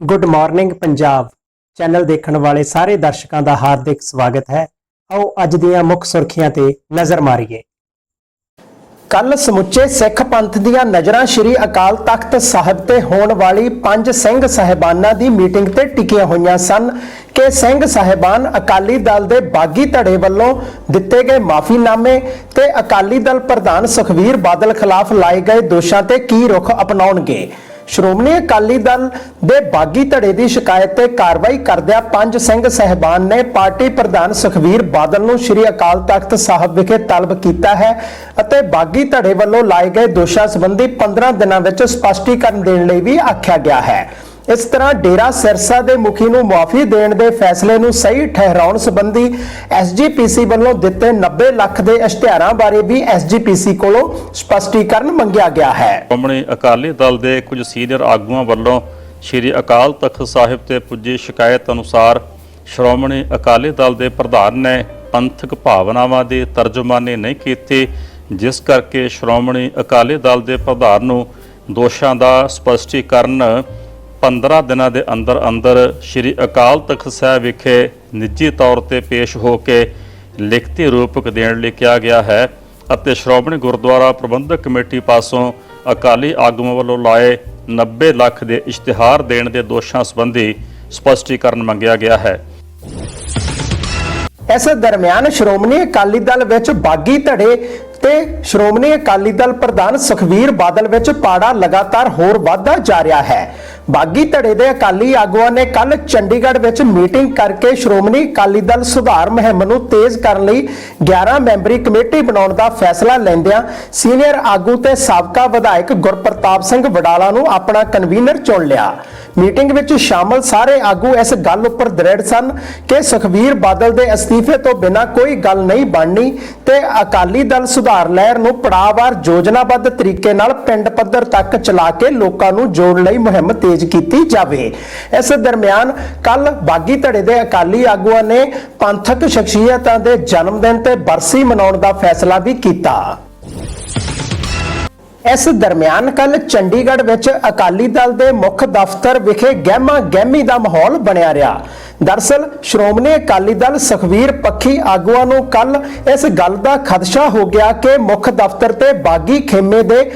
Good morning Punjab channel ਦੇਖਣ ਵਾਲੇ ਸਾਰੇ ਦਰਸ਼ਕਾਂ ਦਾ ਹਾਰਦਿਕ ਸਵਾਗਤ ਹੈ। ਆਓ ਅੱਜ ਦੀਆਂ ਮੁੱਖ ਸੁਰਖੀਆਂ ਤੇ ਨਜ਼ਰ ਮਾਰੀਏ। ਕੱਲ ਸਮੁੱਚੇ ਸਿੱਖ ਪੰਥ ਦੀਆਂ ਨਜ਼ਰਾਂ ਸ੍ਰੀ ਅਕਾਲ ਤਖਤ ਸਾਹਿਬ ਤੇ ਹੋਣ ਵਾਲੀ ਪੰਜ ਸਿੰਘ ਸਹਿਬਾਨਾਂ ਦੀ ਮੀਟਿੰਗ ਤੇ ਟਿਕੀਆਂ ਹੋਈਆਂ ਸਨ ਕਿ ਸਿੰਘ ਸਹਿਬਾਨ ਅਕਾਲੀ ਦਲ ਦੇ ਬਾਗੀ ਧੜੇ ਵੱਲੋਂ ਦਿੱਤੇ ਗਏ ਮਾਫੀਨਾਮੇ ਤੇ ਅਕਾਲੀ ਦਲ ਪ੍ਰਧਾਨ ਸੁਖਵੀਰ ਬਾਦਲ ਖਿਲਾਫ ਲਾਏ ਗਏ ਦੋਸ਼ਾਂ ਤੇ ਕੀ ਰੁਖ ਅਪਣਾਉਣਗੇ। ਸ਼੍ਰੋਮਣੀ ਅਕਾਲੀ ਦਲ ਦੇ ਬਾਗੀ ਧੜੇ ਦੀ ਸ਼ਿਕਾਇਤ ਤੇ ਕਾਰਵਾਈ ਕਰਦਿਆਂ ਪੰਜ ਸਿੰਘ ਸਹਿਬਾਨ ਨੇ ਪਾਰਟੀ ਪ੍ਰਧਾਨ ਸੁਖਵੀਰ ਬਾਦਲ ਨੂੰ ਸ੍ਰੀ ਅਕਾਲ ਤਖਤ ਸਾਹਿਬ ਵਿਖੇ ਤਲਬ ਕੀਤਾ ਹੈ ਅਤੇ ਬਾਗੀ ਧੜੇ ਵੱਲੋਂ ਲਾਏ ਗਏ ਦੋਸ਼ਾਂ ਸੰਬੰਧੀ 15 ਦਿਨਾਂ ਵਿੱਚ ਸਪਸ਼ਟੀਕਰਨ ਦੇਣ ਲਈ ਵੀ ਆਖਿਆ ਗਿਆ ਹੈ। ਇਸ ਤਰ੍ਹਾਂ ਡੇਰਾ ਸਿਰਸਾ ਦੇ ਮੁਖੀ ਨੂੰ ਮੁਆਫੀ ਦੇਣ ਦੇ ਫੈਸਲੇ ਨੂੰ ਸਹੀ ਠਹਿਰਾਉਣ ਸੰਬੰਧੀ ਐਸਜੀਪੀਸੀ ਵੱਲੋਂ ਦਿੱਤੇ 90 ਲੱਖ ਦੇ ਇਸ਼ਤਿਹਾਰਾਂ ਬਾਰੇ ਵੀ ਐਸਜੀਪੀਸੀ ਕੋਲੋਂ ਸਪਸ਼ਟੀਕਰਨ ਮੰਗਿਆ ਗਿਆ ਹੈ। ਸ਼੍ਰੋਮਣੀ ਅਕਾਲੀ ਦਲ ਦੇ ਕੁਝ ਸੀਨੀਅਰ ਆਗੂਆਂ ਵੱਲੋਂ ਸ੍ਰੀ ਅਕਾਲ ਤਖਤ ਸਾਹਿਬ ਤੇ ਪੁੱਜੀ ਸ਼ਿਕਾਇਤ ਅਨੁਸਾਰ ਸ਼੍ਰੋਮਣੀ ਅਕਾਲੀ ਦਲ ਦੇ ਪ੍ਰਧਾਨ ਨੇ ਪੰਥਕ ਭਾਵਨਾਵਾਂ ਦੀ ਤਰਜਮਾਨੀ ਨਹੀਂ ਕੀਤੀ, ਜਿਸ ਕਰਕੇ ਸ਼੍ਰੋਮਣੀ ਅਕਾਲੀ ਦਲ ਦੇ ਪ੍ਰਧਾਨ ਨੂੰ ਦੋਸ਼ਾਂ ਦਾ ਸਪਸ਼ਟੀਕਰਨ 15 ਦਿਨਾਂ ਦੇ ਅੰਦਰ ਅੰਦਰ ਸ੍ਰੀ ਅਕਾਲ ਤਖਤ ਸਾਹਿਬ ਵਿਖੇ ਨਿੱਜੀ ਤੌਰ ਤੇ ਪੇਸ਼ ਹੋ ਕੇ ਲਿਖਤੀ ਰੂਪਕ ਦੇਣ ਲਈ ਕਿਹਾ ਗਿਆ ਹੈ ਅਤੇ ਸ਼੍ਰੋਮਣੀ ਗੁਰਦੁਆਰਾ ਪ੍ਰਬੰਧਕ ਕਮੇਟੀ ਪਾਸੋਂ ਅਕਾਲੀ ਆਗੂਆਂ ਵੱਲੋਂ ਲਾਏ 90 ਲੱਖ ਦੇ ਇਸ਼ਤਿਹਾਰ ਦੇਣ ਦੇ ਦੋਸ਼ਾਂ ਸੰਬੰਧੀ ਸਪਸ਼ਟੀਕਰਨ ਮੰਗਿਆ ਗਿਆ ਹੈ। ਇਸ ਦਰਮਿਆਨ ਸ਼੍ਰੋਮਣੀ ਅਕਾਲੀ ਦਲ ਵਿੱਚ ਬਾਗੀ ਧੜੇ ਤੇ ਸ਼੍ਰੋਮਣੀ ਅਕਾਲੀ ਦਲ ਪ੍ਰਧਾਨ ਸੁਖਵੀਰ ਬਾਦਲ ਵਿੱਚ ਪਾੜਾ ਲਗਾਤਾਰ ਹੋਰ ਵਾਧਾ ਜਾ ਰਿਹਾ ਹੈ। ਬਾਗੀ ਧੜੇ ਦੇ ਅਕਾਲੀ ਆਗੂਆਂ ਨੇ ਕੱਲ ਚੰਡੀਗੜ੍ਹ ਵਿੱਚ ਮੀਟਿੰਗ ਕਰਕੇ ਸ਼੍ਰੋਮਣੀ ਅਕਾਲੀ ਦਲ ਸੁਧਾਰ ਮੁਹਿੰਮ ਨੂੰ ਤੇਜ਼ ਕਰਨ ਲਈ 11 ਮੈਂਬਰੀ ਕਮੇਟੀ ਬਣਾਉਣ ਦਾ ਫੈਸਲਾ ਲੈਂਦਿਆਂ ਸੀਨੀਅਰ ਆਗੂ ਤੇ ਸਾਬਕਾ ਵਿਧਾਇਕ ਗੁਰਪ੍ਰਤਾਪ ਸਿੰਘ ਵਡਾਲਾ ਨੂੰ ਆਪਣਾ ਕਨਵੀਨਰ ਚੁਣ ਲਿਆ। ਮੀਟਿੰਗ ਵਿੱਚ ਸ਼ਾਮਲ ਸਾਰੇ ਆਗੂ ਇਸ ਗੱਲ ਉੱਪਰ ਦ੍ਰਿੜ ਸਨ ਕਿ ਸੁਖਵੀਰ ਬਾਦਲ ਦੇ ਅਸਤੀਫੇ ਤੋਂ ਬਿਨਾਂ ਕੋਈ ਗੱਲ ਨਹੀਂ ਬਣਨੀ ਤੇ ਅਕਾਲੀ ਦਲ ਸੁਧਾਰ ਲਹਿਰ ਨੂੰ ਪੜਾਅਵਾਰ ਯੋਜਨਾਬੱਧ ਤਰੀਕੇ ਨਾਲ ਪਿੰਡ ਪੱਧਰ ਤੱਕ ਚਲਾ ਕੇ ਲੋਕਾਂ ਨੂੰ ਜੋੜਨ ਲਈ ਮੁਹਿੰਮ ਤੇਜ਼ ਕੀਤੀ ਜਾਵੇ। ਇਸ ਦਰਮਿਆਨ ਕੱਲ ਬਾਗੀ ਧੜੇ ਦੇ ਅਕਾਲੀ ਆਗੂਆਂ ਨੇ ਪੰਥਕ ਸ਼ਖਸੀਅਤਾਂ ਦੇ ਜਨਮ ਦਿਨ ਤੇ ਬਰਸੀ ਮਨਾਉਣ ਦਾ ਫੈਸਲਾ ਵੀ ਕੀਤਾ। ਇਸ ਦਰਮਿਆਨ ਕੱਲ ਚੰਡੀਗੜ੍ਹ ਵਿੱਚ ਅਕਾਲੀ ਦਲ ਦੇ ਮੁੱਖ ਦਫ਼ਤਰ ਵਿਖੇ ਗਹਿਮਾ ਗਹਿਮੀ ਦਾ ਮਾਹੌਲ ਬਣਿਆ ਰਿਹਾ। ਦਰਸਲ, ਸ਼੍ਰੋਮਣੀ ਅਕਾਲੀ ਦਲ ਸੁਖਵੀਰ ਪੱਖੀ ਆਗੂਆਂ ਨੂੰ ਕੱਲ ਇਸ ਗੱਲ ਦਾ ਖਦਸ਼ਾ ਹੋ ਗਿਆ ਕਿ ਮੁੱਖ ਦਫ਼ਤਰ ਤੇ ਬਾਗੀ ਖੇਮੇ ਦੇ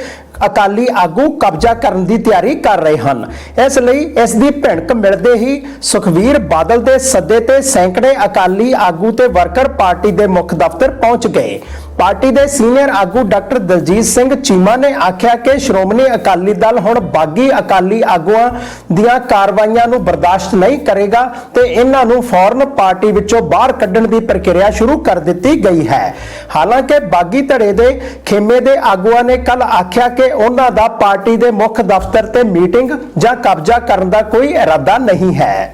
ਅਕਾਲੀ ਆਗੂ ਕਬਜ਼ਾ ਕਰਨ ਦੀ ਤਿਆਰੀ ਕਰ ਰਹੇ ਹਨ। ਇਸ ਲਈ ਇਸ ਦੀ ਭਿਣਕ ਮਿਲਦੇ ਹੀ ਸੁਖਵੀਰ ਬਾਦਲ ਦੇ ਸੱਦੇ ਤੇ ਸੈਂਕੜੇ ਅਕਾਲੀ ਆਗੂ ਤੇ ਵਰਕਰ ਪਾਰਟੀ ਦੇ ਮੁੱਖ ਦਫ਼ਤਰ ਪਹੁੰਚ ਗਏ। ਪਾਰਟੀ ਦੇ ਸੀਨੀਅਰ ਆਗੂ ਡਾਕਟਰ ਦਲਜੀਤ ਸਿੰਘ ਚੀਮਾ ਨੇ ਆਖਿਆ ਕਿ ਸ਼੍ਰੋਮਣੀ ਅਕਾਲੀ ਦਲ ਹੁਣ ਬਾਗੀ ਅਕਾਲੀ ਆਗੂਆਂ ਦੀਆਂ ਕਾਰਵਾਈਆਂ ਨੂੰ ਬਰਦਾਸ਼ਤ ਨਹੀਂ ਕਰੇਗਾ ਤੇ ਇਹਨਾਂ ਨੂੰ ਫੌਰਨ ਪਾਰਟੀ ਵਿੱਚੋਂ ਬਾਹਰ ਕੱਢਣ ਦੀ ਪ੍ਰਕਿਰਿਆ ਸ਼ੁਰੂ ਕਰ ਦਿੱਤੀ ਗਈ ਹੈ। ਹਾਲਾਂਕਿ ਬਾਗੀ ਧੜੇ ਦੇ ਖੇਮੇ ਦੇ ਆਗੂਆਂ ਨੇ ਕੱਲ ਆਖਿਆ ਕਿ ਉਹਨਾਂ ਦਾ ਪਾਰਟੀ ਦੇ ਮੁੱਖ ਦਫ਼ਤਰ ਤੇ ਮੀਟਿੰਗ ਜਾਂ ਕਬਜ਼ਾ ਕਰਨ ਦਾ ਕੋਈ ਇਰਾਦਾ ਨਹੀਂ ਹੈ।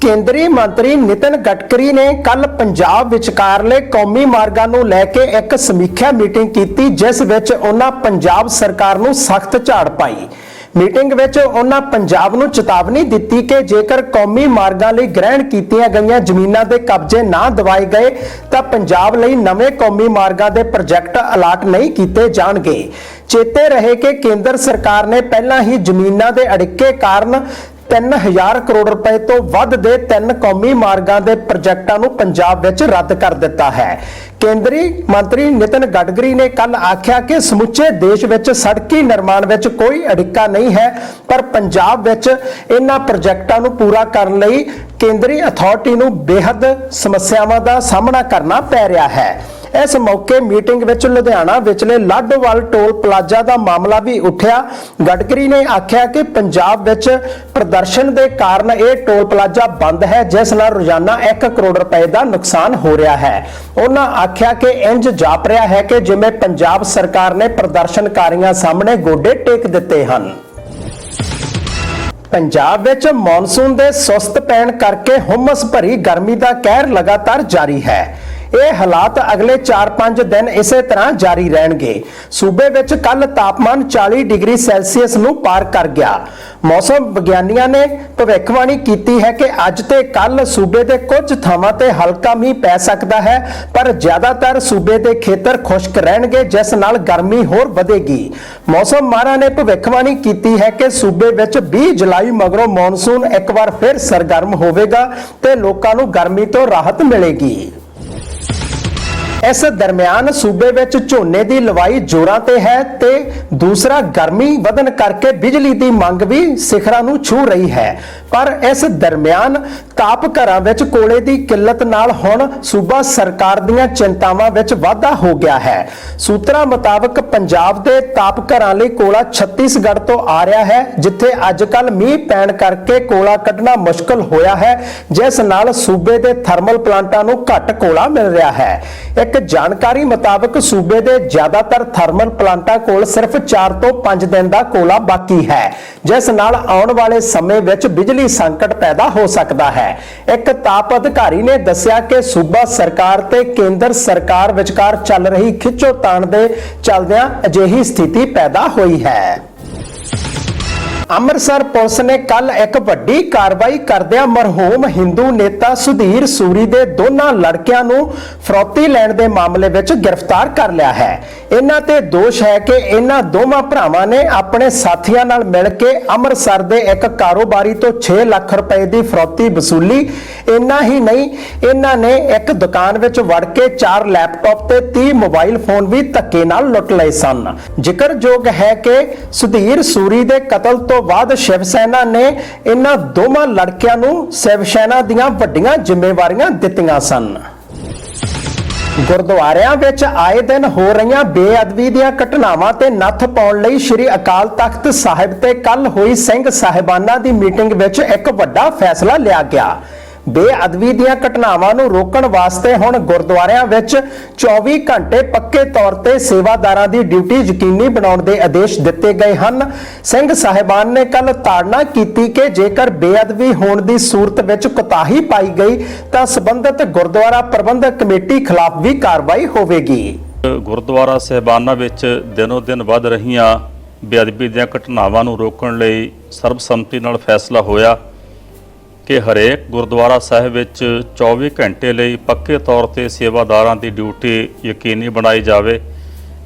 ਕੇਂਦਰੀ ਮੰਤਰੀ ਨਿਤਨ ਗਡਕਰੀ ਨੇ ਕੱਲ ਪੰਜਾਬ ਵਿਚਕਾਰਲੇ ਕੌਮੀ ਮਾਰਗਾਂ ਨੂੰ ਲੈ ਕੇ ਇੱਕ ਸਮੀਖਿਆ ਮੀਟਿੰਗ ਕੀਤੀ, ਜਿਸ ਵਿੱਚ ਉਹਨਾਂ ਪੰਜਾਬ ਸਰਕਾਰ ਨੂੰ ਸਖਤ ਝਾੜ ਪਾਈ। ਮੀਟਿੰਗ ਵਿੱਚ ਉਹਨਾਂ ਪੰਜਾਬ ਨੂੰ ਚੇਤਾਵਨੀ ਦਿੱਤੀ ਕਿ ਜੇਕਰ ਕੌਮੀ ਮਾਰਗਾਂ ਲਈ ਗ੍ਰਹਿਣ ਕੀਤੀਆਂ ਗਈਆਂ ਜ਼ਮੀਨਾਂ ਦੇ ਕਬਜ਼ੇ ਨਾ ਦਿਵਾਏ ਗਏ, ਤਾਂ ਪੰਜਾਬ ਲਈ ਨਵੇਂ ਕੌਮੀ ਮਾਰਗਾਂ ਦੇ ਪ੍ਰੋਜੈਕਟ ਅਲਾਟ ਨਹੀਂ ਕੀਤੇ ਜਾਣਗੇ। ਚੇਤੇ ਰਹੇ ਕਿ ਕੇਂਦਰ ਸਰਕਾਰ ਨੇ ਪਹਿਲਾਂ ਹੀ ਜ਼ਮੀਨਾਂ ਦੇ ਅੜਿੱਕੇ ਕਾਰਨ 3000 ਕਰੋੜ ਰੁਪਏ ਤੋਂ ਵੱਧ ਦੇ ਤਿੰਨ ਕੌਮੀ ਮਾਰਗਾਂ ਦੇ ਪ੍ਰੋਜੈਕਟਾਂ ਨੂੰ ਪੰਜਾਬ ਵਿੱਚ ਰੱਦ ਕਰ ਦਿੱਤਾ ਹੈ। ਕੇਂਦਰੀ ਮੰਤਰੀ ਨਿਤਨ ਗਡਕਰੀ ਨੇ ਕੱਲ ਆਖਿਆ ਕਿ ਸਮੁੱਚੇ ਦੇਸ਼ ਵਿੱਚ ਸੜਕੀ ਨਿਰਮਾਣ ਵਿੱਚ ਕੋਈ ਅੜਿੱਕਾ ਨਹੀਂ ਹੈ, ਪਰ ਪੰਜਾਬ ਵਿੱਚ ਇਹਨਾਂ ਪ੍ਰੋਜੈਕਟਾਂ ਨੂੰ ਪੂਰਾ ਕਰਨ ਲਈ ਕੇਂਦਰੀ ਅਥਾਰਟੀ ਨੂੰ ਬੇਹੱਦ ਸਮੱਸਿਆਵਾਂ ਦਾ ਸਾਹਮਣਾ ਕਰਨਾ ਪੈ ਰਿਹਾ ਹੈ। ਇਸ ਮੌਕੇ ਮੀਟਿੰਗ ਵਿੱਚ ਲੁਧਿਆਣਾ ਵਿਚਲੇ ਲਾਡੋਵਾਲ ਟੋਲ ਪਲਾਜ਼ਾ ਦਾ ਮਾਮਲਾ ਵੀ ਉੱਠਿਆ। ਗਡਕਰੀ ਨੇ ਆਖਿਆ ਕਿ ਪੰਜਾਬ ਵਿੱਚ ਪ੍ਰਦਰਸ਼ਨ ਦੇ ਕਾਰਨ ਇਹ ਟੋਲ ਪਲਾਜ਼ਾ ਬੰਦ ਹੈ, ਜਿਸ ਨਾਲ ਰੋਜ਼ਾਨਾ 1 ਕਰੋੜ ਰੁਪਏ ਦਾ ਨੁਕਸਾਨ ਹੋ ਰਿਹਾ ਹੈ। ਉਹਨਾਂ ਆਖਿਆ ਕਿ ਇੰਜ ਜਾਪ ਰਿਹਾ ਹੈ ਕਿ ਜਿਵੇਂ ਪੰਜਾਬ ਸਰਕਾਰ ਨੇ ਪ੍ਰਦਰਸ਼ਨਕਾਰੀਆਂ ਸਾਹਮਣੇ ਗੋਡੇ ਟੇਕ ਦਿੱਤੇ ਹਨ। ਪੰਜਾਬ ਵਿੱਚ ਮੌਨਸੂਨ ਦੇ ਸੁਸਤ ਪੈਣ ਕਰਕੇ ਹੁਮਸ ਭਰੀ ਗਰਮੀ ਦਾ ਕਹਿਰ ਲਗਾਤਾਰ ਜਾਰੀ ਹੈ। ਇਹ ਹਾਲਾਤ ਅਗਲੇ 4-5 ਦਿਨ ਇਸੇ ਤਰ੍ਹਾਂ ਜਾਰੀ ਰਹਿਣਗੇ। ਸੂਬੇ ਵਿੱਚ ਕੱਲ ਤਾਪਮਾਨ 40 ਡਿਗਰੀ ਸੈਲਸੀਅਸ ਨੂੰ ਪਾਰ ਕਰ ਗਿਆ। ਮੌਸਮ ਵਿਗਿਆਨੀਆਂ ਨੇ ਭਵਿੱਖਬਾਣੀ ਕੀਤੀ ਹੈ ਕਿ ਅੱਜ ਤੇ ਕੱਲ ਸੂਬੇ ਦੇ ਕੁਝ ਥਾਵਾਂ ਤੇ ਹਲਕਾ ਮੀਂਹ ਪੈ ਸਕਦਾ ਹੈ, ਪਰ ਜ਼ਿਆਦਾਤਰ ਸੂਬੇ ਦੇ ਖੇਤਰ ਖੁਸ਼ਕ ਰਹਿਣਗੇ, ਜਿਸ ਨਾਲ ਗਰਮੀ ਹੋਰ ਵਧੇਗੀ। ਮੌਸਮ ਮਾਹਰਾਂ ਨੇ ਭਵਿੱਖਬਾਣੀ ਕੀਤੀ ਹੈ ਕਿ ਸੂਬੇ ਵਿੱਚ 20 ਜੁਲਾਈ ਮਗਰੋਂ ਮੌਨਸੂਨ ਇੱਕ ਵਾਰ ਫਿਰ ਸਰਗਰਮ ਹੋਵੇਗਾ ਤੇ ਲੋਕਾਂ ਨੂੰ ਗਰਮੀ ਤੋਂ ਰਾਹਤ ਮਿਲੇਗੀ। ਇਸ ਦਰਮਿਆਨ ਸੂਬੇ ਵਿੱਚ ਝੋਨੇ ਦੀ ਲਵਾਈ ਜ਼ੋਰਾਂ ਤੇ ਹੈ ਤੇ ਦੂਸਰਾ ਗਰਮੀ ਵਧਣ ਕਰਕੇ ਬਿਜਲੀ ਦੀ ਮੰਗ ਵੀ ਸਿਖਰਾਂ ਨੂੰ ਛੂ ਰਹੀ ਹੈ। ਪਰ ਇਸ ਦਰਮਿਆਨ ਤਾਪ ਘਰਾਂ ਵਿੱਚ ਕੋਲੇ ਦੀ ਕਿੱਲਤ ਨਾਲ ਹੁਣ ਸੂਬਾ ਸਰਕਾਰ ਦੀਆਂ ਚਿੰਤਾਵਾਂ ਵਿੱਚ ਵਾਧਾ ਹੋ ਗਿਆ ਹੈ। ਸੂਤਰਾਂ ਮੁਤਾਬਕ ਪੰਜਾਬ ਦੇ ਤਾਪ ਘਰਾਂ ਲਈ ਕੋਲਾ ਛੱਤੀਸਗੜ੍ਹ ਤੋਂ ਆ ਰਿਹਾ ਹੈ, ਜਿੱਥੇ ਅੱਜ ਕੱਲ ਮੀਂਹ ਪੈਣ ਕਰਕੇ ਕੋਲਾ ਕੱਢਣਾ ਮੁਸ਼ਕਲ ਹੋਇਆ ਹੈ, ਜਿਸ ਨਾਲ ਸੂਬੇ ਦੇ ਥਰਮਲ ਪਲਾਂਟਾਂ ਨੂੰ ਘੱਟ ਕੋਲਾ ਮਿਲ ਰਿਹਾ ਹੈ। ਇੱਕ ਜਾਣਕਾਰੀ ਮੁਤਾਬਕ ਸੂਬੇ ਦੇ ਜ਼ਿਆਦਾਤਰ ਥਰਮਲ ਪਲਾਂਟਾਂ ਕੋਲ ਸਿਰਫ 4 ਤੋਂ 5 ਦਿਨ ਦਾ ਕੋਲਾ ਬਾਕੀ ਹੈ, ਜਿਸ ਨਾਲ ਆਉਣ ਵਾਲੇ ਸਮੇਂ ਵਿੱਚ ਬਿਜਲੀ ਸੰਕਟ ਪੈਦਾ ਹੋ ਸਕਦਾ ਹੈ। ਇੱਕ ਤਾਪ ਅਧਿਕਾਰੀ ਨੇ ਦੱਸਿਆ ਕਿ ਸੂਬਾ ਸਰਕਾਰ ਤੇ ਕੇਂਦਰ ਸਰਕਾਰ ਵਿਚਕਾਰ ਚੱਲ ਰਹੀ ਖਿੱਚੋਤਾਣ ਦੇ ਚੱਲਦਿਆਂ ਅਜਿਹੀ ਸਥਿਤੀ ਪੈਦਾ ਹੋਈ ਹੈ। ਅੰਮ੍ਰਿਤਸਰ ਪੁਲਿਸ ਨੇ ਕੱਲ ਇੱਕ ਵੱਡੀ ਕਾਰਵਾਈ ਕਰਦਿਆਂ ਮਰਹੂਮ ਹਿੰਦੂ ਨੇਤਾ ਸੁਧੀਰ ਸੂਰੀ ਦੇ ਦੋਨਾਂ ਲੜਕਿਆਂ ਨੂੰ ਫਰੌਤੀ ਲੈਣ ਦੇ ਮਾਮਲੇ ਵਿੱਚ ਗ੍ਰਿਫਤਾਰ ਕਰ ਲਿਆ ਹੈ। ਇਹਨਾਂ ਤੇ ਦੋਸ਼ ਹੈ ਕਿ ਇਹਨਾਂ ਦੋਵਾਂ ਭਰਾਵਾਂ ਨੇ ਆਪਣੇ ਸਾਥੀਆਂ ਨਾਲ ਮਿਲ ਕੇ ਅੰਮ੍ਰਿਤਸਰ ਦੇ ਇੱਕ ਕਾਰੋਬਾਰੀ ਤੋਂ 6 ਲੱਖ ਰੁਪਏ ਦੀ ਫਰੌਤੀ ਵਸੂਲੀ, ਇੰਨਾ ਹੀ ਨਹੀਂ, ਇਹਨਾਂ ਨੇ ਇੱਕ ਦੁਕਾਨ ਵਿੱਚ ਵੜ ਕੇ 4 ਲੈਪਟਾਪ ਤੇ 30 ਮੋਬਾਈਲ ਫੋਨ ਵੀ ਧੱਕੇ ਨਾਲ ਲੁੱਟ ਲਏ ਸਨ। ਜ਼ਿਕਰਯੋਗ ਹੈ ਕਿ ਸੁਧੀਰ ਸੂਰੀ ਦੇ ਕਤਲ ਤੋਂ ਬਾਅਦ ਸ਼ਿਵ ਸੈਨਾ ਨੇ ਇਹਨਾਂ ਦੋਵਾਂ ਲੜਕਿਆਂ ਨੂੰ ਸ਼ਿਵ ਸੈਨਾ ਦੀਆਂ ਵੱਡੀਆਂ ਜ਼ਿੰਮੇਵਾਰੀਆਂ ਦਿੱਤੀਆਂ ਸਨ। ਗੁਰਦੁਆਰਿਆਂ ਵਿੱਚ ਆਏ ਦਿਨ ਹੋ ਰਹੀਆਂ ਬੇਅਦਬੀ ਦੀਆਂ ਘਟਨਾਵਾਂ ਤੇ ਨੱਥ ਪਾਉਣ ਲਈ ਸ੍ਰੀ ਅਕਾਲ ਤਖਤ ਸਾਹਿਬ ਤੇ ਕੱਲ ਹੋਈ ਸਿੰਘ ਸਾਹਿਬਾਨਾਂ ਦੀ ਮੀਟਿੰਗ ਵਿੱਚ ਇੱਕ ਵੱਡਾ ਫੈਸਲਾ ਲਿਆ ਗਿਆ। ਬੇਅਦਬੀ ਦੀਆਂ ਘਟਨਾਵਾਂ ਨੂੰ ਰੋਕਣ ਵਾਸਤੇ ਹੁਣ ਗੁਰਦੁਆਰਿਆਂ ਵਿੱਚ 24 ਘੰਟੇ ਪੱਕੇ ਤੌਰ ਤੇ ਸੇਵਾਦਾਰਾਂ ਦੀ ਡਿਊਟੀ ਯਕੀਨੀ ਬਣਾਉਣ ਦੇ ਆਦੇਸ਼ ਦਿੱਤੇ ਗਏ ਹਨ। ਸਿੰਘ ਸਾਹਿਬਾਨ ਨੇ ਕੱਲ ਤਾੜਨਾ ਕੀਤੀ ਕਿ ਜੇਕਰ ਬੇਅਦਬੀ ਹੋਣ ਦੀ ਸੂਰਤ ਵਿੱਚ ਕੁਤਾਹੀ ਪਾਈ ਗਈ, ਤਾਂ ਸਬੰਧਤ ਗੁਰਦੁਆਰਾ ਪ੍ਰਬੰਧਕ ਕਮੇਟੀ ਖਿਲਾਫ ਵੀ ਕਾਰਵਾਈ ਹੋਵੇਗੀ। ਗੁਰਦੁਆਰਾ ਸਹਿਬਾਨਾਂ ਵਿੱਚ ਦਿਨੋ ਦਿਨ ਵੱਧ ਰਹੀਆਂ ਬੇਅਦਬੀ ਦੀਆਂ ਘਟਨਾਵਾਂ ਨੂੰ ਰੋਕਣ ਲਈ ਸਰਬਸੰਮਤੀ ਨਾਲ ਫੈਸਲਾ ਹੋਇਆ। ਕਿ ਹਰੇਕ ਗੁਰਦੁਆਰਾ ਸਾਹਿਬ ਵਿੱਚ 24 ਘੰਟੇ ਲਈ ਪੱਕੇ ਤੌਰ ਤੇ ਸੇਵਾਦਾਰਾਂ ਦੀ ਡਿਊਟੀ ਯਕੀਨੀ ਬਣਾਈ ਜਾਵੇ।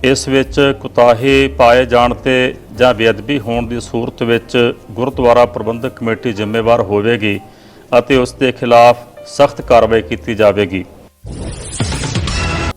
ਇਸ ਵਿੱਚ ਕੁਤਾਹੀ ਪਾਏ ਜਾਣ ਤੇ ਜਾਂ ਬੇਅਦਬੀ ਹੋਣ ਦੀ ਸੂਰਤ ਵਿੱਚ ਗੁਰਦੁਆਰਾ ਪ੍ਰਬੰਧਕ ਕਮੇਟੀ ਜ਼ਿੰਮੇਵਾਰ ਹੋਵੇਗੀ ਅਤੇ ਉਸ ਦੇ ਖਿਲਾਫ ਸਖਤ ਕਾਰਵਾਈ ਕੀਤੀ ਜਾਵੇਗੀ।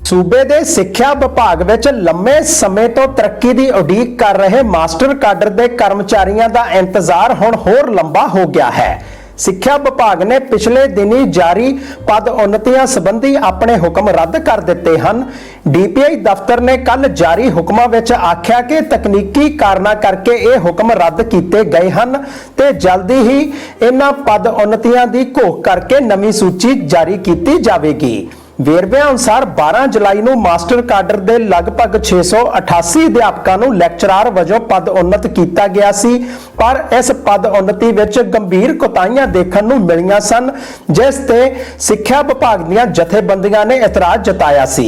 ਸੂਬੇ ਦੇ ਸਿੱਖਿਆ ਵਿਭਾਗ ਵਿੱਚ ਲੰਮੇ ਸਮੇਂ ਤੋਂ ਤਰੱਕੀ ਦੀ ਉਡੀਕ ਕਰ ਰਹੇ ਮਾਸਟਰ ਕਾਡਰ ਦੇ ਕਰਮਚਾਰੀਆਂ ਦਾ ਇੰਤਜ਼ਾਰ ਹੁਣ ਹੋਰ ਲੰਬਾ ਹੋ ਗਿਆ ਹੈ। ਸਿੱਖਿਆ ਵਿਭਾਗ ਨੇ ਪਿਛਲੇ ਦਿਨੀ ਜਾਰੀ ਪਦ ਉਨਤੀਆਂ ਸੰਬੰਧੀ ਆਪਣੇ ਹੁਕਮ ਰੱਦ ਕਰ ਦਿੱਤੇ ਹਨ। ਡੀਪੀਆਈ ਦਫ਼ਤਰ ਨੇ ਕੱਲ ਜਾਰੀ ਹੁਕਮਾਂ ਵਿੱਚ ਆਖਿਆ ਕਿ ਤਕਨੀਕੀ ਕਾਰਨਾਂ ਕਰਕੇ ਇਹ ਹੁਕਮ ਰੱਦ ਕੀਤੇ ਗਏ ਹਨ ਤੇ ਜਲਦੀ ਹੀ ਇਹਨਾਂ ਪਦ ਉਨਤੀਆਂ ਦੀ ਘੋਖ ਕਰਕੇ ਨਵੀਂ ਸੂਚੀ ਜਾਰੀ ਕੀਤੀ ਜਾਵੇਗੀ। ਵੇਰਵਿਆਂ ਅਨੁਸਾਰ 12 ਜੁਲਾਈ ਨੂੰ ਮਾਸਟਰ ਕਾਡਰ ਦੇ ਲਗਭਗ 688 ਅਧਿਆਪਕਾਂ ਨੂੰ ਲੈਕਚਰਾਰ ਵਜੋਂ ਪਦ ਉਨਤ ਕੀਤਾ ਗਿਆ ਸੀ, ਪਰ ਇਸ ਪਦ ਉਨਤੀ ਵਿੱਚ ਗੰਭੀਰ ਕੋਤਾਹੀਆਂ ਦੇਖਣ ਨੂੰ ਮਿਲੀਆਂ ਸਨ, ਜਿਸ ਤੇ ਸਿੱਖਿਆ ਵਿਭਾਗ ਦੀਆਂ ਜਥੇਬੰਦੀਆਂ ਨੇ ਇਤਰਾਜ਼ ਜਤਾਇਆ ਸੀ।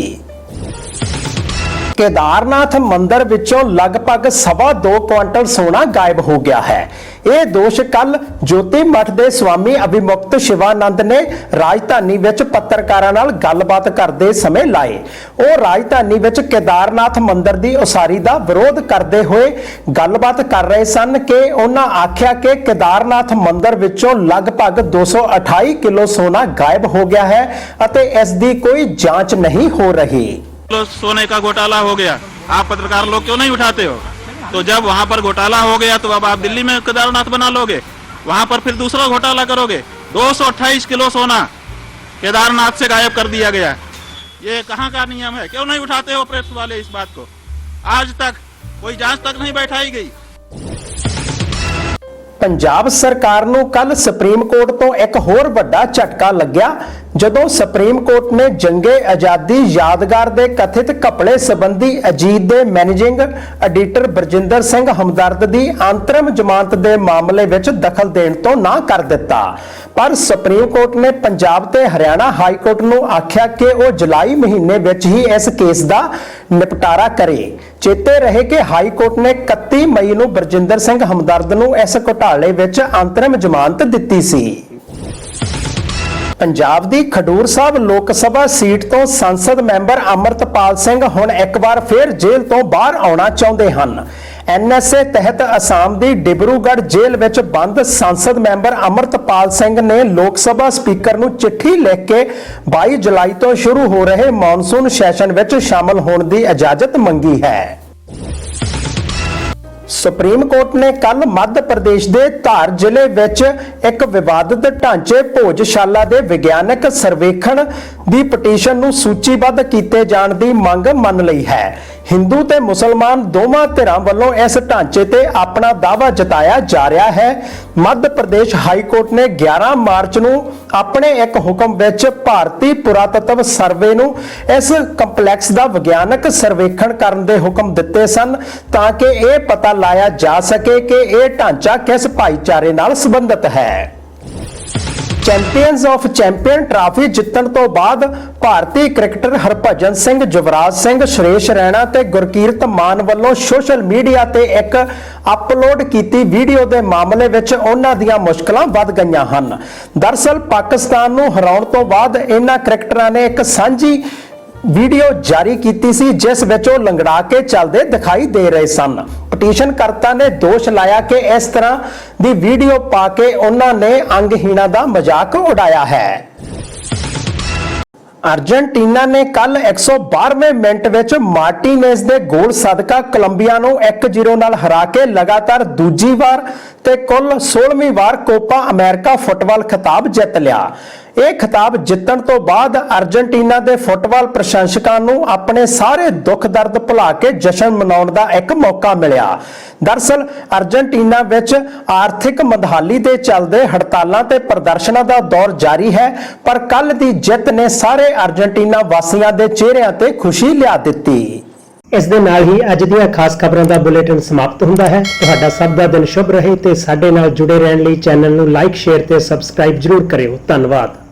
ਕੇਦਾਰਨਾਥ ਮੰਦਿਰ ਵਿੱਚੋਂ ਲਗਭਗ ਸਵਾ ਦੋ ਕੁਆਂਟਲ ਸੋਨਾ ਗਾਇਬ ਹੋ ਗਿਆ ਹੈ ਇਹ ਦੋਸ਼ ਕੱਲ ਜੋਤੀ ਮਠ ਦੇ ਸਵਾਮੀ ਅਭਿਮੁਕਤ ਸ਼ਿਵਾਨੰਦ ਨੇ ਰਾਜਧਾਨੀ ਵਿੱਚ ਪੱਤਰਕਾਰਾਂ ਨਾਲ ਗੱਲਬਾਤ ਕਰਦੇ ਸਮੇਂ ਲਾਏ ਉਹ ਰਾਜਧਾਨੀ ਵਿੱਚ ਕੇਦਾਰਨਾਥ ਮੰਦਿਰ ਦੀ ਉਸਾਰੀ ਦਾ ਵਿਰੋਧ ਕਰਦੇ ਹੋਏ ਗੱਲਬਾਤ ਕਰ ਰਹੇ ਸਨ ਕਿ ਉਹਨਾਂ ਆਖਿਆ ਕਿ ਕੇਦਾਰਨਾਥ ਮੰਦਿਰ ਵਿੱਚੋਂ ਲਗਭਗ 228 ਕਿਲੋ ਸੋਨਾ ਗਾਇਬ ਹੋ ਗਿਆ ਹੈ ਅਤੇ ਇਸ ਦੀ ਕੋਈ ਜਾਂਚ ਨਹੀਂ ਹੋ ਰਹੀ तो सोने का घोटाला हो गया आप पत्रकार लोग क्यों नहीं उठाते हो तो जब वहां पर घोटाला हो गया तो अब आप दिल्ली में केदारनाथ बना लोगे वहां पर फिर दूसरा घोटाला करोगे 228 किलो सोना केदारनाथ से गायब कर दिया गया ये कहाँ का नियम है क्यों नहीं उठाते हो प्रेस वाले इस बात को आज तक कोई जांच तक नहीं बैठाई गई ਪੰਜਾਬ ਸਰਕਾਰ ਨੂੰ ਕੱਲ ਸੁਪਰੀਮ ਕੋਰਟ ਤੋਂ ਇੱਕ ਹੋਰ ਵੱਡਾ ਝਟਕਾ ਲੱਗਿਆ ਜਦੋਂ ਸੁਪਰੀਮ ਕੋਰਟ ਨੇ ਜੰਗੇ ਆਜ਼ਾਦੀ ਯਾਦਗਾਰ ਦੇ ਕਥਿਤ ਘਪਲੇ ਸੰਬੰਧੀ ਅਜੀਤ ਦੇ ਮੈਨੇਜਿੰਗ ਐਡੀਟਰ ਬਰਜਿੰਦਰ ਸਿੰਘ ਹਮਦਰਦ ਦੀ ਅੰਤਰਿਮ ਜ਼ਮਾਨਤ ਦੇ ਮਾਮਲੇ ਵਿੱਚ ਦਖਲ ਦੇਣ ਤੋਂ ਨਾ ਕਰ ਦਿੱਤਾ। ਪਰ ਸੁਪਰੀਮ ਕੋਰਟ ਨੇ ਪੰਜਾਬ ਤੇ ਹਰਿਆਣਾ ਹਾਈ ਕੋਰਟ ਨੂੰ ਆਖਿਆ ਕਿ ਉਹ ਜੁਲਾਈ ਮਹੀਨੇ ਵਿੱਚ ਹੀ ਇਸ ਕੇਸ ਦਾ ਨਿਪਟਾਰਾ ਕਰੇ। ਚੇਤੇ ਰਹੇ ਕਿ ਹਾਈ ਕੋਰਟ ਨੇ 31 ਮਈ ਨੂੰ ਬਰਜਿੰਦਰ ਸਿੰਘ ਹਮਦਰਦ ਨੂੰ ਇਸ ਘੁਟਾਲੇ ਵਿੱਚ ਅੰਤਰਿਮ ਜ਼ਮਾਨਤ ਦਿੱਤੀ ਸੀ। ਪੰਜਾਬ ਦੀ ਖਡੂਰ ਸਾਹਿਬ ਲੋਕ ਸਭਾ ਸੀਟ ਤੋਂ ਸੰਸਦ ਮੈਂਬਰ ਅਮਰਤਪਾਲ ਸਿੰਘ ਹੁਣ ਇੱਕ ਵਾਰ ਫੇਰ ਜੇਲ੍ਹ ਤੋਂ ਬਾਹਰ ਆਉਣਾ ਚਾਹੁੰਦੇ ਹਨ। ਐਨਐਸਏ ਤਹਿਤ ਅਸਾਮ ਦੀ ਡਿਬਰੂਗੜ੍ਹ ਜੇਲ੍ਹ ਵਿੱਚ ਬੰਦ ਸੰਸਦ ਮੈਂਬਰ ਅਮਰਤਪਾਲ ਸਿੰਘ ਨੇ ਲੋਕ ਸਭਾ ਸਪੀਕਰ ਨੂੰ ਚਿੱਠੀ ਲਿਖ ਕੇ 22 ਜੁਲਾਈ ਤੋਂ ਸ਼ੁਰੂ ਹੋ ਰਹੇ ਮੌਨਸੂਨ ਸੈਸ਼ਨ ਵਿੱਚ ਸ਼ਾਮਲ ਹੋਣ ਦੀ ਇਜਾਜ਼ਤ ਮੰਗੀ ਹੈ। ਸੁਪਰੀਮ ਕੋਰਟ ਨੇ ਕੱਲ ਮੱਧ ਪ੍ਰਦੇਸ਼ ਦੇ ਧਾਰ ਜ਼ਿਲ੍ਹੇ ਵਿੱਚ ਇੱਕ ਵਿਵਾਦਤ ਢਾਂਚੇ ਭੋਜਸ਼ਾਲਾ ਦੇ ਵਿਗਿਆਨਕ ਸਰਵੇਖਣ ਦੀ ਪਟੀਸ਼ਨ ਨੂੰ ਸੂਚੀਬੱਧ ਕੀਤੇ ਜਾਣ ਦੀ ਮੰਗ ਮੰਨ ਲਈ ਹੈ। ਹਿੰਦੂ ਤੇ ਮੁਸਲਮਾਨ ਦੋਵਾਂ ਧਿਰਾਂ ਵੱਲੋਂ ਇਸ ਢਾਂਚੇ ਤੇ ਆਪਣਾ ਦਾਅਵਾ ਜਤਾਇਆ ਜਾ ਰਿਹਾ ਹੈ। ਮੱਧ ਪ੍ਰਦੇਸ਼ ਹਾਈ ਕੋਰਟ ਨੇ 11 ਮਾਰਚ ਨੂੰ ਆਪਣੇ ਇੱਕ ਹੁਕਮ ਵਿੱਚ ਭਾਰਤੀ ਪੁਰਾਤਤਵ ਸਰਵੇ ਨੂੰ ਇਸ ਕੰਪਲੈਕਸ ਦਾ ਵਿਗਿਆਨਕ ਸਰਵੇਖਣ ਕਰਨ ਦੇ ਹੁਕਮ ਦਿੱਤੇ ਸਨ ਤਾਂ ਕਿ ਇਹ ਪਤਾ ਲਾਇਆ ਜਾ ਸਕੇ ਕਿ ਇਹ ਢਾਂਚਾ ਕਿਸ ਭਾਈਚਾਰੇ ਨਾਲ ਸੰਬੰਧਿਤ ਹੈ। ਚੈਂਪੀਅਨਸ ਆਫ ਚੈਂਪੀਅਨ ਟਰਾਫੀ ਜਿੱਤਣ ਤੋਂ ਬਾਅਦ ਭਾਰਤੀ ਕ੍ਰਿਕਟਰ ਹਰਭਜਨ ਸਿੰਘ ਯੁਵਰਾਜ ਸਿੰਘ, ਸ਼੍ਰੇਸ਼ ਰੈਣਾ ਤੇ ਗੁਰਕੀਰਤ ਮਾਨ ਵੱਲੋਂ ਸੋਸ਼ਲ ਮੀਡੀਆ ਤੇ ਇੱਕ ਅਪਲੋਡ ਕੀਤੀ ਵੀਡੀਓ ਦੇ ਮਾਮਲੇ ਵਿੱਚ ਉਹਨਾਂ ਦੀਆਂ ਮੁਸ਼ਕਲਾਂ ਵੱਧ ਗਈਆਂ ਹਨ। ਦਰਸਲ ਪਾਕਿਸਤਾਨ ਨੂੰ ਹਰਾਉਣ ਤੋਂ ਬਾਅਦ ਇਹਨਾਂ ਕ੍ਰਿਕਟਰਾਂ ਨੇ ਇੱਕ ਸਾਂਝੀ ਵੀਡੀਓ ਜਾਰੀ ਕੀਤੀ ਸੀ, ਜਿਸ ਵਿੱਚ ਉਹ ਲੰਗੜਾ ਕੇ ਚੱਲਦੇ ਦਿਖਾਈ ਦੇ ਰਹੇ ਸਨ। ਪਟੀਸ਼ਨ ਕਰਤਾ ਨੇ ਦੋਸ਼ ਲਾਇਆ ਕਿ ਇਸ ਤਰ੍ਹਾਂ ਦੀ ਵੀਡੀਓ ਪਾ ਕੇ ਉਹਨਾਂ ਨੇ ਅੰਗਹੀਣਾ ਦਾ ਮਜ਼ਾਕ ਉਡਾਇਆ ਹੈ। ਅਰਜਨਟੀਨਾ ਨੇ ਕੱਲ 112ਵੇਂ ਮਿੰਟ ਵਿੱਚ ਮਾਰਟੀਨੇਜ਼ ਦੇ ਗੋਲ ਸਦਕਾ ਕੋਲੰਬੀਆ ਨੂੰ 1-0 ਨਾਲ ਹਰਾ ਕੇ ਲਗਾਤਾਰ ਦੂਜੀ ਵਾਰ ਤੇ ਕੁੱਲ 16ਵੀਂ ਵਾਰ ਕੋਪਾ ਅਮਰੀਕਾ ਫੁੱਟਬਾਲ ਖਿਤਾਬ ਜਿੱਤ ਲਿਆ। ਇਹ ਖਿਤਾਬ ਜਿੱਤਣ ਤੋਂ ਬਾਅਦ ਅਰਜਨਟੀਨਾ ਦੇ ਫੁੱਟਬਾਲ ਪ੍ਰਸ਼ੰਸਕਾਂ ਨੂੰ ਆਪਣੇ ਸਾਰੇ ਦੁੱਖ ਦਰਦ ਭੁਲਾ ਕੇ ਜਸ਼ਨ ਮਨਾਉਣ ਦਾ ਇੱਕ ਮੌਕਾ ਮਿਲਿਆ। ਦਰਸਲ, ਅਰਜਨਟੀਨਾ ਵਿੱਚ ਆਰਥਿਕ ਮੰਦਹਾਲੀ ਦੇ ਚੱਲਦੇ ਹੜਤਾਲਾਂ ਤੇ ਪ੍ਰਦਰਸ਼ਨਾਂ ਦਾ ਦੌਰ ਜਾਰੀ ਹੈ, ਪਰ ਕੱਲ ਦੀ ਜਿੱਤ ਨੇ ਸਾਰੇ ਅਰਜਨਟੀਨਾ ਵਾਸੀਆਂ ਦੇ ਚਿਹਰਿਆਂ ਤੇ ਖੁਸ਼ੀ ਲਿਆ ਦਿੱਤੀ। ਇਸ ਦੇ ਨਾਲ ਹੀ ਅੱਜ ਦੀਆਂ ਖਾਸ ਖਬਰਾਂ ਦਾ ਬੁਲੇਟਿਨ ਸਮਾਪਤ ਹੁੰਦਾ ਹੈ। ਤੁਹਾਡਾ ਸਭ ਦਾ ਦਿਨ ਸ਼ੁਭ ਰਹੇ ਤੇ ਸਾਡੇ ਨਾਲ ਜੁੜੇ ਰਹਿਣ ਲਈ ਚੈਨਲ ਨੂੰ ਲਾਈਕ, ਸ਼ੇਅਰ ਤੇ ਸਬਸਕ੍ਰਾਈਬ ਜਰੂਰ ਕਰਿਓ। ਧੰਨਵਾਦ।